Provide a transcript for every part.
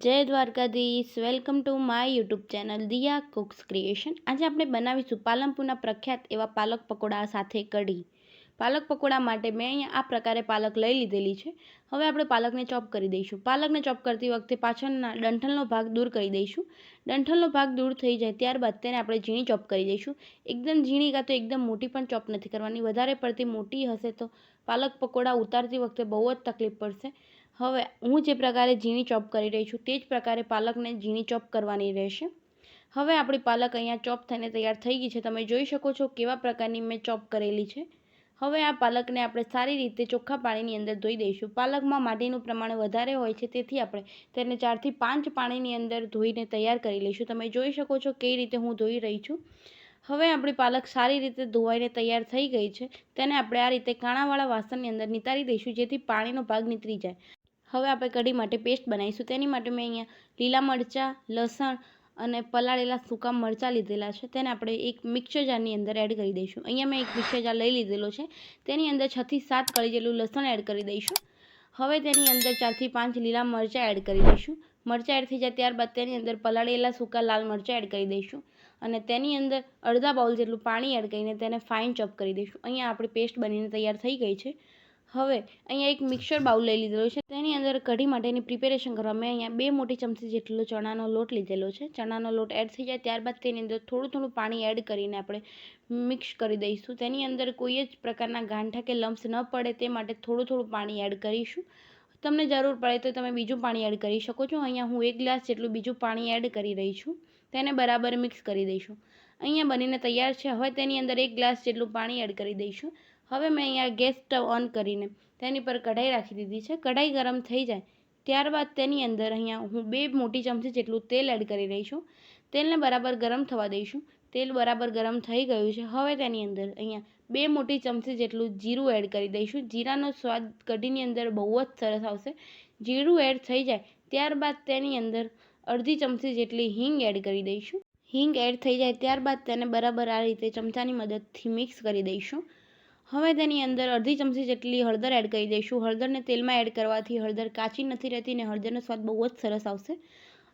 જય Dwarkadhish. Welcome to my YouTube channel Diya cooks creation આજે આપણે બનાવીશું પાલનપુરના પ્રખ્યાત એવા પાલક પકોડા સાથે કઢી. પાલક પકોડા માટે મેં અહીંયા આ પ્રકારે પાલક લઈ લીધેલી છે. હવે આપણે પાલકને ચોપ કરી દઈશું. પાલકને ચોપ કરતી વખતે પાછળના ડંઠલનો ભાગ દૂર કરી દઈશું. ડંઠલનો ભાગ દૂર થઈ જાય ત્યારબાદ તેને આપણે ઝીણી ચોપ કરી દઈશું. એકદમ ઝીણી કાં તો એકદમ મોટી પણ ચોપ નથી કરવાની. વધારે પડતી મોટી હશે તો પાલક પકોડા ઉતારતી વખતે બહુ જ તકલીફ પડશે. હવે હું જે પ્રકારે ઝીણી ચોપ કરી રહી છું તે જ પ્રકારે પાલકને ઝીણી ચોપ કરવાની રહેશે. હવે આપણી પાલક અહીંયા ચોપ થઈને તૈયાર થઈ ગઈ છે. તમે જોઈ શકો છો કેવા પ્રકારની મેં ચોપ કરેલી છે. હવે આ પાલકને આપણે સારી રીતે ચોખ્ખા પાણીની અંદર ધોઈ દઈશું. પાલકમાં માટીનું પ્રમાણ વધારે હોય છે તેથી આપણે તેને ચારથી પાંચ પાણીની અંદર ધોઈને તૈયાર કરી લઈશું. તમે જોઈ શકો છો કઈ રીતે હું ધોઈ રહી છું. હવે આપણી પાલક સારી રીતે ધોવાઈને તૈયાર થઈ ગઈ છે. તેને આપણે આ રીતે કાણાવાળા વાસણની અંદર નિતારી દઈશું જેથી પાણીનો ભાગ નીતરી જાય. હવે આપણે કઢી માટે પેસ્ટ બનાવીશું. તેની માટે મેં અહીંયા લીલા મરચાં, લસણ અને પલાળેલા સૂકા મરચાં લીધેલા છે. તેને આપણે એક મિક્સર જારની અંદર એડ કરી દઈશું. અહીંયા મેં એક મિક્સર જાર લઈ લીધેલો છે. તેની અંદર છથી સાત કળી જેટલું લસણ એડ કરી દઈશું. હવે તેની અંદર ચારથી પાંચ લીલા મરચાં એડ કરી દઈશું. મરચાં એડ થઈ જાય ત્યારબાદ તેની અંદર પલાળેલા સૂકા લાલ મરચાં એડ કરી દઈશું. અને તેની અંદર અડધા બાઉલ જેટલું પાણી એડ કરીને તેને ફાઇન ચપ કરી દઈશું. અહીંયા આપણી પેસ્ટ બનીને તૈયાર થઈ ગઈ છે. હવે અહીંયા એક મિક્સર બાઉલ લઈ લીધેલો છે. તેની અંદર કઢી માટેની પ્રિપેરેશન કરવા મેં અહીંયા બે મોટી ચમચી જેટલો ચણાનો લોટ લીધેલો છે. ચણાનો લોટ એડ થઈ જાય ત્યારબાદ તેની અંદર થોડું થોડું પાણી એડ કરીને આપણે મિક્સ કરી દઈશું. તેની અંદર કોઈ જ પ્રકારના ગાંઠા કે લમ્સ ન પડે તે માટે થોડું થોડું પાણી એડ કરીશું. તમને જરૂર પડે તો તમે બીજું પાણી એડ કરી શકો છો. અહીંયા હું એક ગ્લાસ જેટલું બીજું પાણી એડ કરી રહી છું. તેને બરાબર મિક્સ કરી દઈશું. અહીંયા બનીને તૈયાર છે. હવે તેની અંદર એક ગ્લાસ જેટલું પાણી એડ કરી દઈશું. હવે મેં અહીંયા ગેસ સ્ટવ ઓન કરીને તેની પર કઢાઈ રાખી દીધી છે. કઢાઈ ગરમ થઈ જાય ત્યારબાદ તેની અંદર અહીંયા હું બે મોટી ચમચી જેટલું તેલ એડ કરી રહી છું. તેલને બરાબર ગરમ થવા દઈશું. તેલ બરાબર ગરમ થઈ ગયું છે. હવે તેની અંદર અહીંયા બે મોટી ચમચી જેટલું જીરું એડ કરી દઈશું. જીરાનો સ્વાદ કઢીની અંદર બહુ જ સરસ આવશે. જીરું એડ થઈ જાય ત્યારબાદ તેની અંદર અડધી ચમચી જેટલી હિંગ એડ કરી દઈશું. હિંગ એડ થઈ જાય ત્યારબાદ તેને બરાબર આ રીતે ચમચાની મદદથી મિક્સ કરી દઈશું. હવે તેની અંદર અડધી ચમચી જેટલી હળદર એડ કરી દઈશું. હળદરને તેલમાં એડ કરવાથી હળદર કાચી નથી રહેતી ને હળદરનો સ્વાદ બહુ જ સરસ આવશે.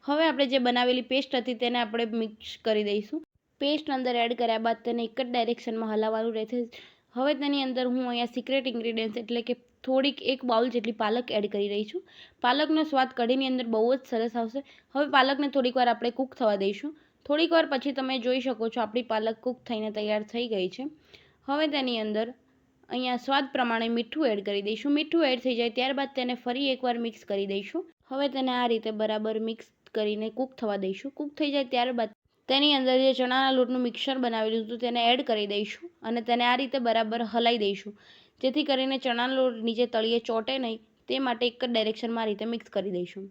હવે આપણે જે બનાવેલી પેસ્ટ હતી તેને આપણે મિક્સ કરી દઈશું. પેસ્ટ અંદર એડ કર્યા બાદ તેને એક જ ડાયરેક્શનમાં હલાવવાનું રહેશે. હવે તેની અંદર હું અહીંયા સિક્રેટ ઇન્ગ્રીડિયન્ટ્સ એટલે કે થોડીક એક બાઉલ જેટલી પાલક એડ કરી રહી છું. પાલકનો સ્વાદ કઢીની અંદર બહુ જ સરસ આવશે. હવે પાલકને થોડીક વાર આપણે કૂક થવા દઈશું. થોડીક વાર પછી તમે જોઈ શકો છો આપણી પાલક કૂક થઈને તૈયાર થઈ ગઈ છે. હવે તેની અંદર અહીંયા સ્વાદ પ્રમાણે મીઠું એડ કરી દઈશું. મીઠું એડ થઈ જાય ત્યારબાદ તેને ફરી એકવાર મિક્સ કરી દઈશું. હવે તેને આ રીતે બરાબર મિક્સ કરીને કૂક થવા દઈશું. કૂક થઈ જાય ત્યારબાદ તેની અંદર જે ચણાના લોટનું મિક્સર બનાવેલું હતું તેને એડ કરી દઈશું અને તેને આ રીતે બરાબર હલાવી દઈશું. જેથી કરીને ચણાનો લોટ નીચે તળિયે ચોટે નહીં. તે માટે એક જ ડાયરેક્શનમાં આ રીતે મિક્સ કરી દઈશું.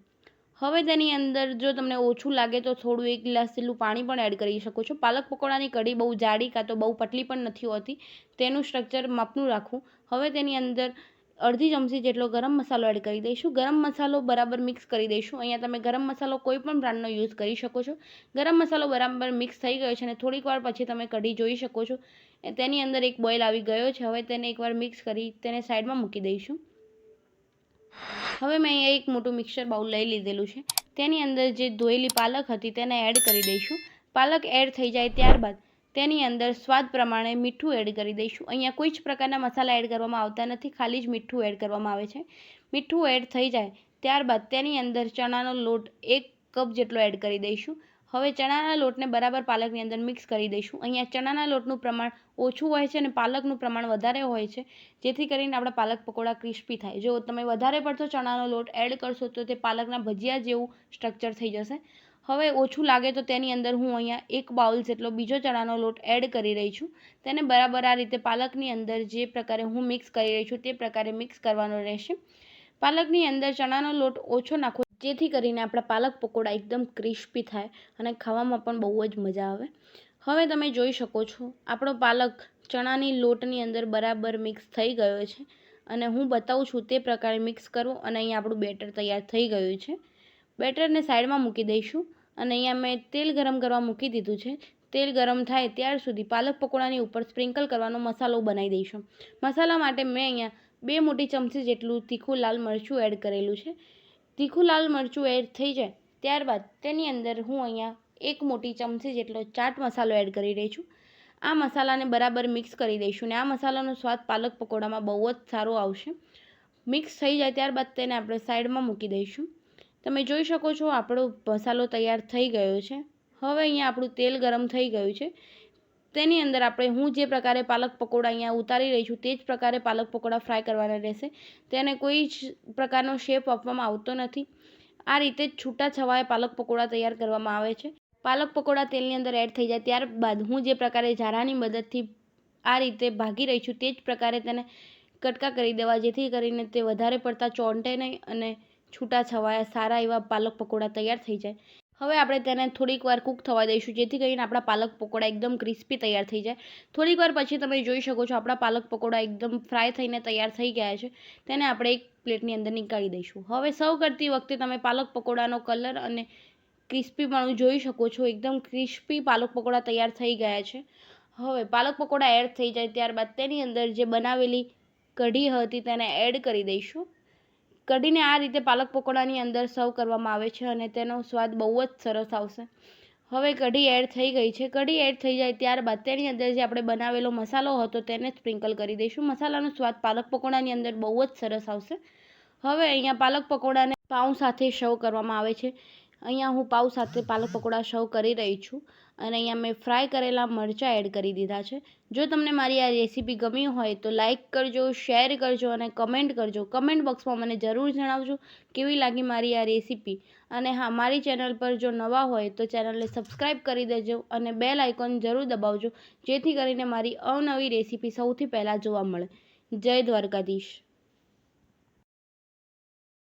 હવે તેની અંદર જો તમને ઓછું લાગે તો થોડું એક ગ્લાસ જેટલું પાણી પણ એડ કરી શકો છો. પાલક પકોડાની કઢી બહુ જાડી કાં તો બહુ પતલી પણ નથી હોતી. તેનું સ્ટ્રક્ચર માપનું રાખવું. હવે તેની અંદર અડધી ચમચી જેટલો ગરમ મસાલો એડ કરી દઈશું. ગરમ મસાલો બરાબર મિક્સ કરી દઈશું. અહીંયા તમે ગરમ મસાલો કોઈ પણ બ્રાન્ડનો યુઝ કરી શકો છો. ગરમ મસાલો બરાબર મિક્સ થઈ ગયો છે અને થોડીક વાર પછી તમે કઢી જોઈ શકો છો. તેની અંદર એક બોઇલ આવી ગયો છે. હવે તેને એકવાર મિક્સ કરી તેને સાઈડમાં મૂકી દઈશું. હવે મેં અહીંયા એક મોટું મિક્સર બાઉલ લઈ લીધેલું છે. તેની અંદર જે ધોયેલી પાલક હતી તેને એડ કરી દઈશું. પાલક એડ થઈ જાય ત્યારબાદ તેની અંદર સ્વાદ પ્રમાણે મીઠું એડ કરી દઈશું. અહીંયા કોઈ જ પ્રકારના મસાલા એડ કરવામાં આવતા નથી, ખાલી જ મીઠું એડ કરવામાં આવે છે. મીઠું એડ થઈ જાય ત્યારબાદ તેની અંદર ચણાનો લોટ એક કપ જેટલો એડ કરી દઈશું. હવે ચણાના લોટને બરાબર પાલકની અંદર મિક્સ કરી દઈશું. અહીંયા ચણાના લોટનું પ્રમાણ ઓછું હોય છે અને પાલકનું પ્રમાણ વધારે હોય છે, જેથી કરીને આપણા પાલક પકોડા ક્રિસ્પી થાય. જો તમે વધારે પડતો ચણાનો લોટ એડ કરશો તો તે પાલકના ભજીયા જેવું સ્ટ્રક્ચર થઈ જશે. હવે ઓછું લાગે તો તેની અંદર હું અહીંયા એક બાઉલ જેટલો બીજો ચણાનો લોટ એડ કરી રહી છું. તેને બરાબર આ રીતે પાલકની અંદર જે પ્રકારે હું મિક્સ કરી રહી છું તે પ્રકારે મિક્સ કરવાનો રહેશે. પાલકની અંદર ચણાનો લોટ ઓછો નાખવો જેથી કરીને આપણા પાલક પકોડા એકદમ ક્રિસ્પી થાય અને ખાવામાં પણ બહુ જ મજા આવે. હવે તમે જોઈ શકો છો, આપણો પાલક ચણાની લોટની અંદર બરાબર મિક્સ થઈ ગયો છે અને હું બતાવું છું તે પ્રકારે મિક્સ કરું અને અહીંયા આપણું બેટર તૈયાર થઈ ગયું છે. બેટરને સાઈડમાં મૂકી દઈશું અને અહીંયા મેં તેલ ગરમ કરવા મૂકી દીધું છે. તેલ ગરમ થાય ત્યાર સુધી પાલક પકોડાની ઉપર સ્પ્રિંકલ કરવાનો મસાલો બનાવી દઈશું. મસાલા માટે મેં અહીંયા બે મોટી ચમચી જેટલું તીખું લાલ મરચું એડ કરેલું છે. તીખું લાલ મરચું એડ થઈ જાય ત્યારબાદ તેની અંદર હું અહીંયા એક મોટી ચમચી જેટલો ચાટ મસાલો એડ કરી રહી છું. આ મસાલાને બરાબર મિક્સ કરી દઈશું ને આ મસાલાનો સ્વાદ પાલક પકોડામાં બહુ જ સારો આવશે. મિક્સ થઈ જાય ત્યારબાદ તેને આપણે સાઈડમાં મૂકી દઈશું. તમે જોઈ શકો છો આપણો મસાલો તૈયાર થઈ ગયો છે. હવે અહીંયા આપણું તેલ ગરમ થઈ ગયું છે. તેની અંદર આપણે હું જે પ્રકારે પાલક પકોડા અહીંયા ઉતારી રહી છું તે જ પ્રકારે પાલક પકોડા ફ્રાય કરવાના રહેશે. તેને કોઈ જ પ્રકારનો શેપ આપવામાં આવતો નથી. આ રીતે જ છૂટા છવાયા પાલક પકોડા તૈયાર કરવામાં આવે છે. પાલક પકોડા તેલની અંદર એડ થઈ જાય ત્યારબાદ હું જે પ્રકારે ઝારાની મદદથી આ રીતે ભાગી રહી છું તે જ પ્રકારે તેને કટકા કરી દેવા જેથી કરીને તે વધારે પડતા ચોંટે નહીં અને છૂટા છવાયા સારા એવા પાલક પકોડા તૈયાર થઈ જાય. હવે આપણે તેને થોડીક વાર કૂક થવા દઈશું જેથી કરીને આપણા પાલક પકોડા એકદમ ક્રિસ્પી તૈયાર થઈ જાય. થોડીક વાર પછી તમે જોઈ શકો છો આપણા પાલક પકોડા એકદમ ફ્રાય થઈને તૈયાર થઈ ગયા છે. તેને આપણે એક પ્લેટની અંદર નીકાળી દઈશું. હવે સર્વ કરતી વખતે તમે પાલક પકોડાનો કલર અને ક્રિસ્પીપણું જોઈ શકો છો. એકદમ ક્રિસ્પી પાલક પકોડા તૈયાર થઈ ગયા છે. હવે પાલક પકોડા એડ થઈ જાય ત્યારબાદ તેની અંદર જે બનાવેલી કઢી હતી તેને એડ કરી દઈશું. કઢીને આ રીતે પાલક પકોડાની અંદર સર્વ કરવામાં આવે છે અને તેનો સ્વાદ બહુ જ સરસ આવશે. હવે કઢી એડ થઈ ગઈ છે. કઢી એડ થઈ જાય ત્યારબાદ તેની અંદર જે આપણે બનાવેલો મસાલો હતો તેને સ્પ્રિંકલ કરી દઈશું. મસાલાનો સ્વાદ પાલક પકોડાની અંદર બહુ જ સરસ આવશે. હવે અહીંયા પાલક પકોડાને પાઉં સાથે સર્વ કરવામાં આવે છે. અહીંયા હું પાઉં સાથે પાલક પકોડા સર્વ કરી રહી છું અને અહીંયા મેં ફ્રાય કરેલા મરચાં એડ કરી દીધા છે. જો તમને મારી આ રેસીપી ગમી હોય તો લાઇક કરજો, શેર કરજો અને કમેન્ટ કરજો. કમેન્ટ બોક્સમાં મને જરૂર જણાવજો કેવી લાગી મારી આ રેસીપી. અને હા, મારી ચેનલ પર જો નવા હોય તો ચેનલને સબસ્ક્રાઈબ કરી દેજો અને બેલ આઇકોન જરૂર દબાવજો, જેથી કરીને મારી અવનવી રેસીપી સૌથી પહેલાં જોવા મળે. જય દ્વારકાધીશ.